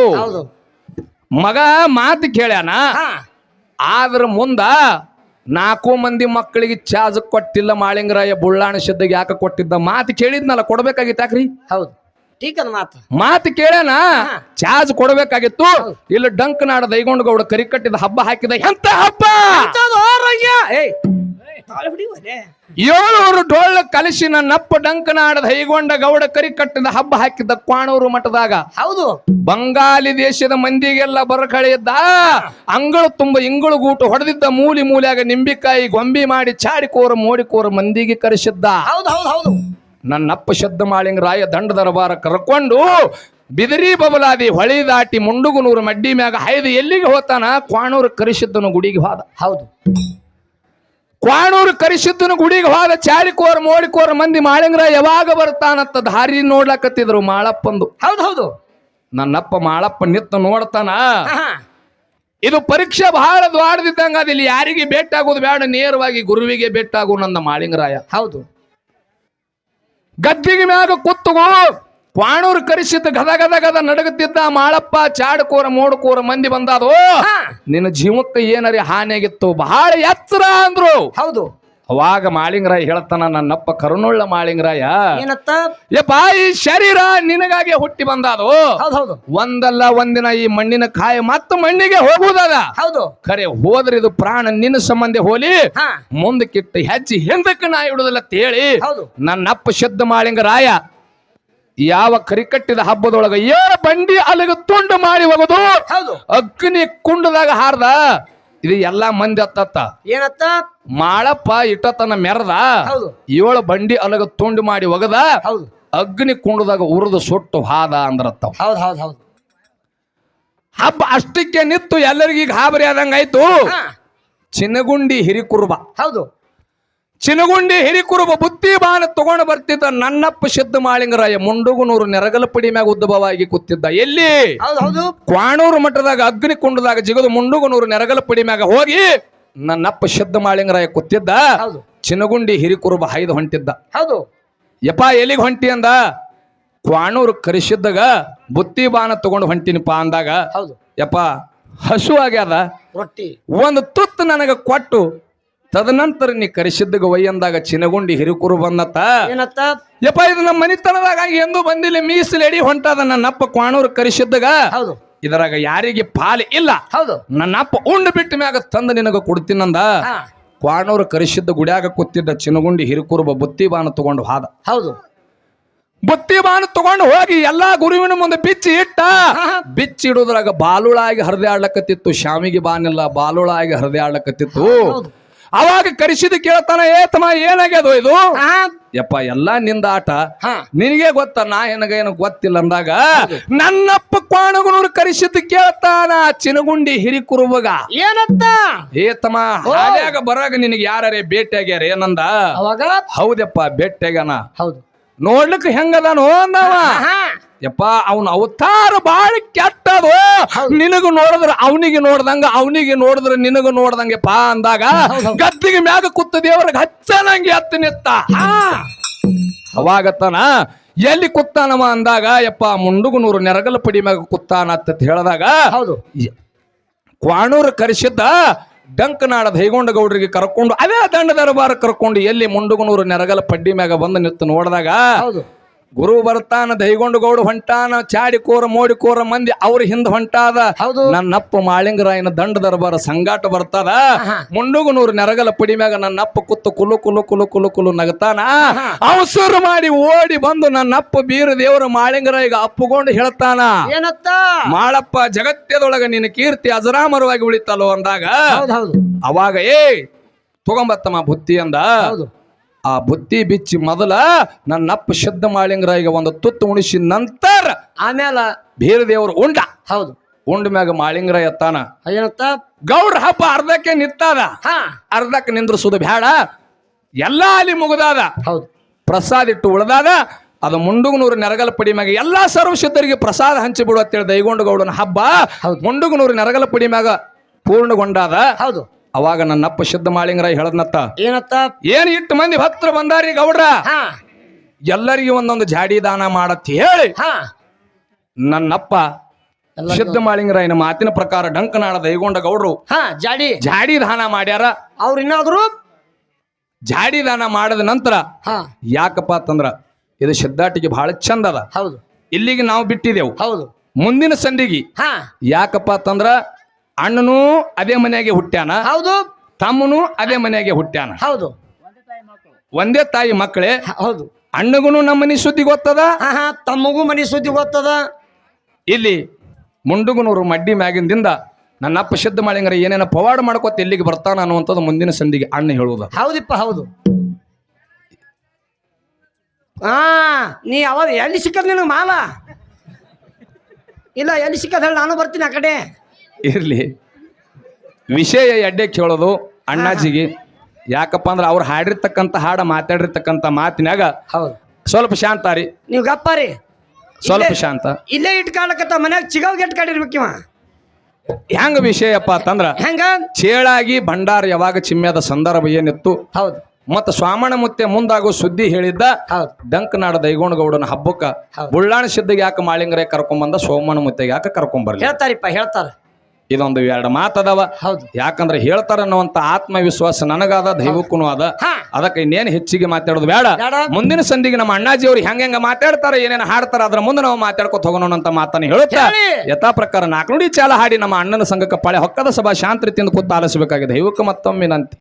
[SPEAKER 1] ಮಗ ಮಾತು ಕೇಳ್ಯಾನ? ಆದ್ರ ಮುಂದ ನಾಲ್ಕು ಮಂದಿ ಮಕ್ಕಳಿಗೆ ಚಾಜ್ ಕೊಟ್ಟಿಲ್ಲ ಮಾಳಿಂಗರಾಯ ಬುಳ್ಳಾಣ ಸಿದ್ಧಗೆ ಯಾಕೆ ಕೊಟ್ಟಿದ್ದ ಮಾತು ಕೇಳಿದ್ನಲ್ಲ, ಕೊಡ್ಬೇಕಾಗಿತ್ತು ಯಾಕ್ರಿ?
[SPEAKER 2] ಹೌದು. ಟೀಕ್ ಅದ ಮಾತು.
[SPEAKER 1] ಮಾತು ಕೇಳ್ಯಾನ? ಚಾರ್ಜ್ ಕೊಡಬೇಕಾಗಿತ್ತು. ಇಲ್ಲ ಡಂಕ್ ನಾಡ ದೈಗೊಂಡ ಗೌಡ ಕರಿ ಕಟ್ಟಿದ ಹಬ್ಬ ಹಾಕಿದ ಎಂತ ಹಬ್ಬ?
[SPEAKER 2] ಏಯ್
[SPEAKER 1] ಏಳೂರು ಡೊಳ್ಳ ಕಲಿಸಿ ನನ್ನಪ್ಪ ಡಂಕ ನಾಡ ದೈಗೊಂಡ ಗೌಡ ಕರಿ ಕಟ್ಟಿದ ಹಬ್ಬ ಹಾಕಿದ್ದ ಕ್ವಾಣೂರು ಮಠದಾಗ.
[SPEAKER 2] ಹೌದು.
[SPEAKER 1] ಬಂಗಾಲಿ ದೇಶದ ಮಂದಿಗೆಲ್ಲ ಬರಕಳೆಯದ್ದ ಅಂಗಳು ತುಂಬ ಇಂಗಳು ಗೂಟು ಹೊಡೆದಿದ್ದ ಮೂಲಿ ಮೂಲೆಯಾಗ ನಿಂಬಿಕಾಯಿ ಗೊಂಬಿ ಮಾಡಿ ಚಾಡಿಕೋರ ಮೋಡಿಕೋರ ಮಂದಿಗೆ ಕರೆಸಿದ್ದ.
[SPEAKER 2] ಹೌದು ಹೌದು ಹೌದು.
[SPEAKER 1] ನನ್ನಪ್ಪ ಶಬ್ದ ಮಾಳಿಂಗರಾಯ ದಂಡ ದರಬಾರ ಕರ್ಕೊಂಡು ಬಿದಿರಿ ಬಬಲಾದಿ ಹೊಳಿ ದಾಟಿ ಮುಂಡುಗುನೂರು ಮಡ್ಡಿ ಮ್ಯಾಗ ಹೈದು ಎಲ್ಲಿಗೆ ಹೋತಾನ? ಕ್ವಾಣೂರು ಕರಿಸಿದ್ದನು ಗುಡಿಗೆ ಹೋದ.
[SPEAKER 2] ಹೌದು.
[SPEAKER 1] ಕ್ವಾಣೂರು ಕರಿಸಿದ್ದನು ಗುಡಿಗೆ ಹೋದ. ಚಾರಿಕೋರ್ ಮೋಡಿಕೋರ್ ಮಂದಿ ಮಾಳಿಂಗರಾಯ ಯಾವಾಗ ಬರ್ತಾನಂತ ದಾರಿ ನೋಡ್ಲಕತ್ತಿದ್ರು ಮಾಳಪ್ಪಂದು.
[SPEAKER 2] ಹೌದು ಹೌದು.
[SPEAKER 1] ನನ್ನಪ್ಪ ಮಾಳಪ್ಪ ನಿತ್ತ ನೋಡ್ತಾನ. ಇದು ಪರೀಕ್ಷೆ ಬಹಳ ದ್ವಾಡದಿದ್ದಂಗ ಅದಿಲ್ಲಿ ಯಾರಿಗೆ ಭೇಟಾಗೋದು ಬೇಡ ನೇರವಾಗಿ ಗುರುವಿಗೆ ಭೇಟಾಗು ನನ್ನ ಮಾಳಿಂಗರಾಯ
[SPEAKER 2] ಹೌದು.
[SPEAKER 1] ಗದ್ದಿಗೆ ಮ್ಯಾಗ ಕುತ್ತುಗೋ ಕ್ವಾಣೂರು ಕರಿಸಿದ್ದ ಗದ ಗದ ಗದ ನಡಗುತ್ತಿದ್ದ ಮಾಳಪ್ಪ ಚಾಡಕೋರ ಮೋಡಕೋರ ಮಂದಿ ಬಂದಾದೋ ನಿನ್ನ ಜೀವಕ್ಕೆ ಏನರಿ ಹಾನಿಯಾಗಿತ್ತು? ಬಹಳ ಎತ್ತರ ಅಂದ್ರು.
[SPEAKER 2] ಹೌದು.
[SPEAKER 1] ಅವಾಗ ಮಾಳಿಂಗರಾಯ ಹೇಳ್ತಾನ ನನ್ನಪ್ಪ ಕರುಣುಳ್ಳ ಮಾಳಿಂಗರಾಯ.
[SPEAKER 2] ಏನತ್ತ?
[SPEAKER 1] ಯಪ್ಪ ಈ ಶರೀರ ನಿನಗಾಗಿ ಹುಟ್ಟಿ ಬಂದಾದು?
[SPEAKER 2] ಹೌದು ಹೌದು.
[SPEAKER 1] ಒಂದಲ್ಲ ಒಂದಿನ ಈ ಮಣ್ಣಿನ ಕಾಯ ಮತ್ತ ಮಣ್ಣಿಗೆ ಹೋಗುವುದದ
[SPEAKER 2] ಹೌದು.
[SPEAKER 1] ಖರೆ ಹೋದ್ರೆ ಇದು ಪ್ರಾಣ ನಿನ್ನ ಸಂಬಂಧಿ ಹೋಲಿ. ಮುಂದಕ್ಕಿಟ್ಟ ಹೆಜ್ಜೆ ಹಿಂದಕ್ಕೆ ನಾ ಇಡುದಿಲ್ಲ
[SPEAKER 2] ಹೌದು.
[SPEAKER 1] ನನ್ನಪ್ಪ ಶುದ್ಧ ಮಾಳಿಂಗರಾಯ ಯಾವ ಕರಿಕಟ್ಟಿದ ಹಬ್ಬದೊಳಗ ಏರ ಬಂಡಿ ಅಲ್ಲಿಗೆ ತುಂಡು ಮಾಡಿ ಹೋಗುದು
[SPEAKER 2] ಹೌದು.
[SPEAKER 1] ಅಗ್ನಿ ಕುಂಡದಾಗ ಹಾರ್ದ. ಇದು ಎಲ್ಲಾ ಮಂದಿ ಅತ್ತತ್ತ.
[SPEAKER 2] ಏನತ್ತ?
[SPEAKER 1] ಮಾಳಪ್ಪ ಇಟ್ಟತನ ಮೆರದ.
[SPEAKER 2] ಹೌದು.
[SPEAKER 1] ಏಳು ಬಂಡಿ ಅಲಗ ತುಂಡು ಮಾಡಿ ಒಗದ.
[SPEAKER 2] ಹೌದು.
[SPEAKER 1] ಅಗ್ನಿ ಕುಂಡದಾಗ ಉರಿದು ಸುಟ್ಟು ಹಾದ ಅಂದ್ರತ್ತ
[SPEAKER 2] ಹೌದು ಹೌದು ಹೌದು.
[SPEAKER 1] ಹಬ್ಬ ಅಷ್ಟಕ್ಕೆ ನಿತ್ತು ಎಲ್ಲರಿಗೂ ಗಾಬರಿ
[SPEAKER 2] ಆದಂಗಾಯ್ತು.
[SPEAKER 1] ಚಿನ್ನಗುಂಡಿ ಹಿರಿಕುರ್ಬ.
[SPEAKER 2] ಹೌದು.
[SPEAKER 1] ಚಿನಗುಂಡಿ ಹಿರಿಕುರುಬ ಬುತ್ತಿ ಬಾಣ ತಗೊಂಡು ಬರ್ತಿದ್ದ ನನ್ನಪ್ಪ ಸಿದ್ಧ ಮಾಳಿಂಗರಾಯ ಮುಂಡುಗುನೂರು ನೆರಗಲಪಡಿ ಮ್ಯಾಗ ಉದ್ದಭವಾಗಿ ಕೂತಿದ್ದ. ಎಲ್ಲಿ? ಕ್ವಾಣೂರು ಮಠದಾಗ ಅಗ್ನಿ ಕುಂಡದಾಗ ಜಿಗದು ಮುಂಡುಗುನೂರು ನೆರಗಲಪಡಿ ಮ್ಯಾಗ ಹೋಗಿ ನನ್ನಪ್ಪ ಸಿದ್ಧ ಮಾಳಿಂಗರಾಯ ಕೂತಿದ್ದ. ಚಿನಗುಂಡಿ ಹಿರಿಕುರುಬ ಹೈದು ಹೊಂಟಿದ್ದ.
[SPEAKER 2] ಹೌದು.
[SPEAKER 1] ಯಪ್ಪ ಎಲ್ಲಿಗೆ ಹೊಂಟಿ ಅಂದ? ಕ್ವಾಣೂರು ಕರಿಸಿದ್ದಾಗ ಬುತ್ತಿ ಬಾಣ ತಗೊಂಡು ಹೊಂಟಿನಿಪ್ಪ ಅಂದಾಗ. ಯಪ್ಪ ಹಸು ಆಗ್ಯಾದ.
[SPEAKER 2] ರೊಟ್ಟಿ.
[SPEAKER 1] ಒಂದು ತುತ್ತು ನನಗೆ ಕೊಟ್ಟು ತದನಂತರ ನೀ ಕರಿಸಿದ್ದಾಗ ಒಯ್ಯಂದಾಗ ಚಿನಗುಂಡಿ ಹಿರುಕುರು ಬಂದತ್ತ.
[SPEAKER 2] ಏನತ್ತ?
[SPEAKER 1] ಯಪ್ಪ ಇದು ನಮ್ಮ ಮನಿತನದಾಗ ಎಂದು ಬಂದಿಲ್ಲ. ಮೀಸಲು ಎಡಿ ಹೊಂಟದ ನನ್ನಪ್ಪ ಕ್ವಾಣೂರು ಕರಿಸಿದ್ದಾಗ.
[SPEAKER 2] ಹೌದು.
[SPEAKER 1] ಇದರಾಗ ಯಾರಿಗೆ ಪಾಲಿ ಇಲ್ಲ.
[SPEAKER 2] ಹೌದು.
[SPEAKER 1] ನನ್ನಪ್ಪ ಉಂಡು ಬಿಟ್ಟ ಮ್ಯಾಗ ತಂದು ನಿನಗ ಕೊಡ್ತೀನಂದ. ಕ್ವಾಣೂರು ಕರಿಸಿದ್ದ ಗುಡ್ಯಾಗ ಕೂತಿದ್ದ ಚಿನಗುಂಡಿ ಹಿರಿಕುರುಬ ಬುತ್ತಿ ಬಾಣ ತಗೊಂಡು ಹಾದ.
[SPEAKER 2] ಹೌದು.
[SPEAKER 1] ಬುತ್ತಿ ಬಾಣ ತಗೊಂಡು ಹೋಗಿ ಎಲ್ಲಾ ಗುರುವಿನ ಮುಂದೆ ಬಿಚ್ಚಿ ಇಟ್ಟ. ಬಿಚ್ಚಿ ಇಡುದ್ರಾಗ ಬಾಲುಳಾಗಿ ಹರಿದಾಡ್ಲಕತ್ತಿತ್ತು. ಶಾಮಿಗೆ ಬಾನಿಲ್ಲ ಬಾಲುಳಾಗಿ
[SPEAKER 2] ಹರಿದಾಡ್ಲಕತ್ತಿತ್ತು.
[SPEAKER 1] ಅವಾಗ ಕರಿಸಿದ ಕೇಳ್ತಾನ ಏ ತಮ್ಮ ಏನಾಗ್ಯದು ಇದು? ಯಪ್ಪ ಎಲ್ಲಾ ನಿಂದ ಆಟ.
[SPEAKER 2] ಹಾ.
[SPEAKER 1] ನಿನಗೆ ಗೊತ್ತ ನಾ ಏನಗೇನು ಗೊತ್ತಿಲ್ಲ ಅಂದಾಗ ನನ್ನಪ್ಪ ಕ್ವಾಣಗುನೂರು ಕರಿಸಿದ್ ಕೇಳ್ತಾನ ಚಿನಗುಂಡಿ ಹಿರಿಕುರುಬಗ
[SPEAKER 2] ಏನತ್ತ
[SPEAKER 1] ಏ ತಮ್ಮ ಹಾದ್ಯಾಗ ಬರಾಗ ನಿನಗೆ ಯಾರೇ ಭೇಟಿ ಆಗ್ಯಾರ ಏನಂದ?
[SPEAKER 2] ಅವಾಗ?
[SPEAKER 1] ಹೌದಪ್ಪ ಭೇಟಿ ಆಗ್ಯಾನ.
[SPEAKER 2] ಹೌದು.
[SPEAKER 1] ನೋಡ್ಲಿಕ್ಕೆ ಹೆಂಗದಾನೋ ಅಂದವ.
[SPEAKER 2] ಹಾ.
[SPEAKER 1] ಯಪ್ಪ ಅವನ ಅವತಾರ ಬಾಳ ಕೆಟ್ಟದು. ನಿನಗ ನೋಡಿದ್ರ ಅವನಿಗೆ ನೋಡ್ದಂಗ ಅವನಿಗೆ ನೋಡಿದ್ರ ನಿನಗ ನೋಡ್ದಂಗೆ ಪಾ ಅಂದಾಗ ಗದ್ದಿಗೆ ಮ್ಯಾಗ ಕುತ್ತ ದೇವ್ರಿಗೆ ಹಚ್ಚನಂಗೆ ಎತ್ತ ನಿತ್ತ. ಅವಾಗತ್ತಾನ ಎಲ್ಲಿ ಕುತ್ತಾನವ ಅಂದಾಗ ಯಪ್ಪ ಮುಂಡುಗನೂರು ನೆರಗಲ ಪಡಿ ಮ್ಯಾಗ ಕುತ್ತಾನ ಅಂತ ಹೇಳಿದಾಗ
[SPEAKER 2] ಹೌದು.
[SPEAKER 1] ಕ್ವಾಣೂರು ಕರೆಸಿದ್ದ ಡಂಕನಾಡ ಹೈಗೊಂಡ ಗೌಡ್ರಿಗೆ ಕರ್ಕೊಂಡು ಅದೇ ದಂಡ ದರಬಾರ ಕರ್ಕೊಂಡು ಎಲ್ಲಿ ಮುಂಡುಗುನೂರು ನೆರಗಲ ಪಡ್ಡಿ ಮ್ಯಾಗ ಬಂದು ನಿತ್ತು ನೋಡಿದಾಗ
[SPEAKER 2] ಹೌದು.
[SPEAKER 1] ಗುರು ಬರ್ತಾನ ದೈಗೊಂಡು ಗೌಡ ಹೊಂಟಾನ ಚಾಡಿ ಕೋರ ಮೋಡಿ ಕೋರ ಮಂದಿ ಅವ್ರ ಹಿಂದ ಹೊಂಟಾದ.
[SPEAKER 2] ಹೌದು.
[SPEAKER 1] ನನ್ನಪ್ಪ ಮಾಳಿಂಗರಾಯನ ದಂಡ ದರ್ಬಾರ ಸಂಗಾಟ ಬರ್ತದ.
[SPEAKER 2] ಮುಂಡುಗು
[SPEAKER 1] ನೂರು ನೆರಗಲ ಪಡಿ ಮ್ಯಾಗ ನನ್ನಪ್ಪ ಕುತ್ತು ಕುಲು ಕುಲು ಕುಲು ಕುಲು ಕುಲು ನಗತಾನ. ಅವಸರ ಮಾಡಿ ಓಡಿ ಬಂದು ನನ್ನಪ್ಪ ಬೀರ ದೇವರ ಮಾಳಿಂಗರಾಯಿಗ ಅಪ್ಪುಗೊಂಡು ಹೇಳ್ತಾನ.
[SPEAKER 2] ಏನತ್ತ?
[SPEAKER 1] ಮಾಳಪ್ಪ ಜಗತ್ತದೊಳಗ ನಿನ್ನ ಕೀರ್ತಿ ಅಜರಾಮರವಾಗಿ ಉಳಿತಲ್ಲೋ ಅಂದಾಗ.
[SPEAKER 2] ಹೌದು ಹೌದು.
[SPEAKER 1] ಅವಾಗ ಏ ತಗೊಂಬತ್ತಮ್ಮ ಬುತ್ತಿ ಅಂದ.
[SPEAKER 2] ಹೌದು.
[SPEAKER 1] ಆ ಬುತ್ತಿ ಬಿಚ್ಚಿ ಮೊದಲ ನನ್ನಪ್ಪ ಶುದ್ಧ ಮಾಳಿಂಗರಾಯಿಗ ಒಂದು ತುತ್ತು ಉಣಿಸಿ ನಂತರ
[SPEAKER 2] ಆಮೇಲೆ
[SPEAKER 1] ಬೇರೆ ದೇವರು ಉಂಡ.
[SPEAKER 2] ಹೌದು.
[SPEAKER 1] ಉಂಡ ಮ್ಯಾಗ ಮಾಳಿಂಗರಾಯ ಎತ್ತಾನ
[SPEAKER 2] ಏನತ್ತ
[SPEAKER 1] ಗೌಡ್ರ ಹಬ್ಬ ಅರ್ಧಕ್ಕೆ ನಿತ್ತಾದ
[SPEAKER 2] ಹಾ.
[SPEAKER 1] ಅರ್ಧಕ್ಕೆ ನಿಂದ್ರಿಸುದು ಬೇಡ ಎಲ್ಲಾ ಅಲ್ಲಿ ಮುಗಿದಾದ.
[SPEAKER 2] ಹೌದು.
[SPEAKER 1] ಪ್ರಸಾದ ಇಟ್ಟು ಉಳ್ದಾದ. ಅದು ಮುಂಡುಗನೂರು ನೆರಗಲ ಪಡಿ ಮ್ಯಾಗ ಎಲ್ಲಾ ಸರ್ವಶುದ್ಧರಿಗೆ ಪ್ರಸಾದ ಹಂಚಿ ಬಿಡು ಅಂತೇಳಿ ದೈಗೊಂಡ ಗೌಡನ ಹಬ್ಬ
[SPEAKER 2] ಹೌದು.
[SPEAKER 1] ಮುಂಡುಗನೂರು ನೆರಗಲ ಪಡಿ ಮ್ಯಾಗ ಪೂರ್ಣಗೊಂಡಾದ.
[SPEAKER 2] ಹೌದು.
[SPEAKER 1] ಅವಾಗ ನನ್ನಪ್ಪ ಶುದ್ಧ ಮಾಳಿಂಗರಾಯ್ ಹೇಳದ್ನತ್ತ.
[SPEAKER 2] ಏನತ್ತ?
[SPEAKER 1] ಏನ್ ಇಟ್ಟು ಮಂದಿ ಭಕ್ತರು ಬಂದಾರಿ ಗೌಡ್ರ?
[SPEAKER 2] ಹಾ.
[SPEAKER 1] ಎಲ್ಲರಿಗೂ ಒಂದೊಂದು ಜಾಡಿ ದಾನ ಮಾಡತ್ ಹೇಳಿ.
[SPEAKER 2] ಹಾ.
[SPEAKER 1] ನನ್ನಪ್ಪ ಶುದ್ಧ ಮಾಳಿಂಗರಾಯನ ಮಾತಿನ ಪ್ರಕಾರ ಡಂಕನಾಳ ದೈಗೊಂಡ ಗೌಡ್ರು
[SPEAKER 2] ಹಾ ಜಾಡಿ.
[SPEAKER 1] ಜಾಡಿ ದಾನ ಮಾಡ್ಯಾರ.
[SPEAKER 2] ಅವ್ರು ಇನ್ನಾದ್ರು?
[SPEAKER 1] ಜಾಡಿ ದಾನ ಮಾಡಿದ ನಂತರ
[SPEAKER 2] ಹಾ.
[SPEAKER 1] ಯಾಕಪ್ಪ ಅಂತಂದ್ರ ಇದು ಸಿದ್ಧಾಟಿಗೆ ಬಹಳ ಚಂದ ಅದ.
[SPEAKER 2] ಹೌದು.
[SPEAKER 1] ಇಲ್ಲಿಗೆ ನಾವು ಬಿಟ್ಟಿದೆವು.
[SPEAKER 2] ಹೌದು.
[SPEAKER 1] ಮುಂದಿನ ಸಂಧಿಗೆ
[SPEAKER 2] ಹಾ.
[SPEAKER 1] ಯಾಕಪ್ಪ ಅಂತಂದ್ರ ಅಣ್ಣನು ಅದೇ ಮನೆಯಾಗೆ ಹುಟ್ಟ್ಯಾನ.
[SPEAKER 2] ಹೌದು.
[SPEAKER 1] ತಮ್ಮನು ಅದೇ ಮನೆಯಾಗೆ ಹುಟ್ಟ್ಯಾನ.
[SPEAKER 2] ಹೌದು.
[SPEAKER 1] ಒಂದೇ ತಾಯಿ ಮಕ್ಕಳೇ
[SPEAKER 2] ಹೌದು.
[SPEAKER 1] ಅಣ್ಣಗುನು ನಮ್ಮ ಮನೆ ಸುದ್ದಿ ಗೊತ್ತದ?
[SPEAKER 2] ಹಾ ಹಾ ತಮ್ಮಗೂ ಮನೆ ಸುದ್ದಿ ಗೊತ್ತದ?
[SPEAKER 1] ಇಲ್ಲಿ ಮುಂಡುಗುನೂರು ಮಡ್ಡಿ ಮ್ಯಾಗಿಂದಿಂದ ನನ್ನಪ್ಪ ಸಿದ್ಧ ಮಾಡಿಂಗ್ರೆ ಏನೇನ ಪವಾಡ ಮಾಡ್ಕೊತ ಎಲ್ಲಿಗೆ ಬರ್ತಾನ ಅನ್ನುವಂಥದ್ದು ಮುಂದಿನ ಸಂದಿಗೆ ಅಣ್ಣ ಹೇಳುವುದು.
[SPEAKER 2] ಹೌದಿಪ್ಪ ಹೌದು. ಹಾ ನೀ ಅವಾಗ ಎಲ್ಲಿ ಸಿಕ್ಕದ ನಿನಗೆ ಮಾಲ? ಇಲ್ಲ ಎಲ್ಲಿ ಸಿಕ್ಕದ ಹೇಳಿ ನಾನು ಬರ್ತೀನಿ ಆ ಕಡೆ.
[SPEAKER 1] ಇರ್ಲಿ. ವಿಷಯ ಎಡ್ಡೆ ಕೇಳೋದು ಅಣ್ಣಾಜಿಗೆ. ಯಾಕಪ್ಪ ಅಂದ್ರೆ ಅವ್ರು ಹಾಡಿರ್ತಕ್ಕಂಥ ಹಾಡ ಮಾತಾಡಿರ್ತಕ್ಕಂಥ ಮಾತಿನಾಗ
[SPEAKER 2] ಹೌದು.
[SPEAKER 1] ಸ್ವಲ್ಪ ಶಾಂತ ರೀ.
[SPEAKER 2] ನೀವು ರೀ.
[SPEAKER 1] ಸ್ವಲ್ಪ ಶಾಂತ.
[SPEAKER 2] ಇಲ್ಲೇ ಇಟ್ ಕಾಣಕತ್ತ ಮನ್ಯಾಗ ಚಿಗಾವ್ ಗೆಟ್ ಕಾಡಿರ್ಬೇಕಿವ
[SPEAKER 1] ಹೆಂಗ ವಿಷಯಪ್ಪ ಅಂತಂದ್ರ
[SPEAKER 2] ಹೆಂಗ?
[SPEAKER 1] ಚೇಳಾಗಿ ಭಂಡಾರ ಯಾವಾಗ ಚಿಮ್ಮ್ಯದ ಸಂದರ್ಭ ಏನಿತ್ತು?
[SPEAKER 2] ಹೌದು.
[SPEAKER 1] ಮತ್ತು ಸ್ವಾಮಣ ಮುತ್ತೆ ಮುಂದಾಗೋ ಸುದ್ದಿ ಹೇಳಿದ್ದ
[SPEAKER 2] ಹೌದು.
[SPEAKER 1] ಡಂಕನಾಡ ದೈಗೋಣಗೌಡನ ಹಬ್ಬಕ್ಕ. ಬುಳ್ಳಾಣ ಸಿದ್ದಿಗೆ ಯಾಕೆ ಮಾಳಿಂಗರೇ ಕರ್ಕೊಂಬಂದ ಸೋಮಣ್ಣ ಮುತ್ತೆಗೆ ಯಾಕೆ ಕರ್ಕೊಂಬರ್ಲಿ
[SPEAKER 2] ಹೇಳ್ತಾರಿಪ್ಪ ಹೇಳ್ತಾರ.
[SPEAKER 1] ಇದೊಂದು ಎರಡು ಮಾತದವ.
[SPEAKER 2] ಹೌದು.
[SPEAKER 1] ಯಾಕಂದ್ರೆ ಹೇಳ್ತಾರ ಅನ್ನುವಂತ ಆತ್ಮವಿಶ್ವಾಸ ನನಗಾದ ದೈವಕ್ಕೂ ಅದ. ಅದಕ್ಕೆ ಇನ್ನೇನು ಹೆಚ್ಚಿಗೆ ಮಾತಾಡೋದು
[SPEAKER 2] ಬೇಡ.
[SPEAKER 1] ಮುಂದಿನ ಸಂದಿಗೆ ನಮ್ಮ ಅಣ್ಣಾಜಿ ಅವ್ರು ಹೆಂಗ ಹೆಂಗ ಮಾತಾಡ್ತಾರ ಏನೇನು ಹಾಡ್ತಾರ ಅದ್ರ ಮುಂದೆ ನಾವು ಮಾತಾಡ್ಕೊತ ಹೋಗೋಣ ಅಂತ ಮಾತನ್ನ ಹೇಳುತ್ತಾ
[SPEAKER 2] ಹೇಳಿ.
[SPEAKER 1] ಯಥಾ ಪ್ರಕಾರ ನಾಲ್ಕು ನುಡಿ ಚಾಲ ಹಾಡಿ ನಮ್ಮ ಅಣ್ಣನ ಸಂಘಕ್ಕೆ ಪಾಳೆ ಹೊಕ್ಕದ ಸಭಾ ಶಾಂತ ತಿಂದು ಕೂತು ಆಲಿಸಬೇಕಾಗಿದೆ. ದೈವಕ್ಕೆ ಮತ್ತೊಮ್ಮೆ ನಂತಿ.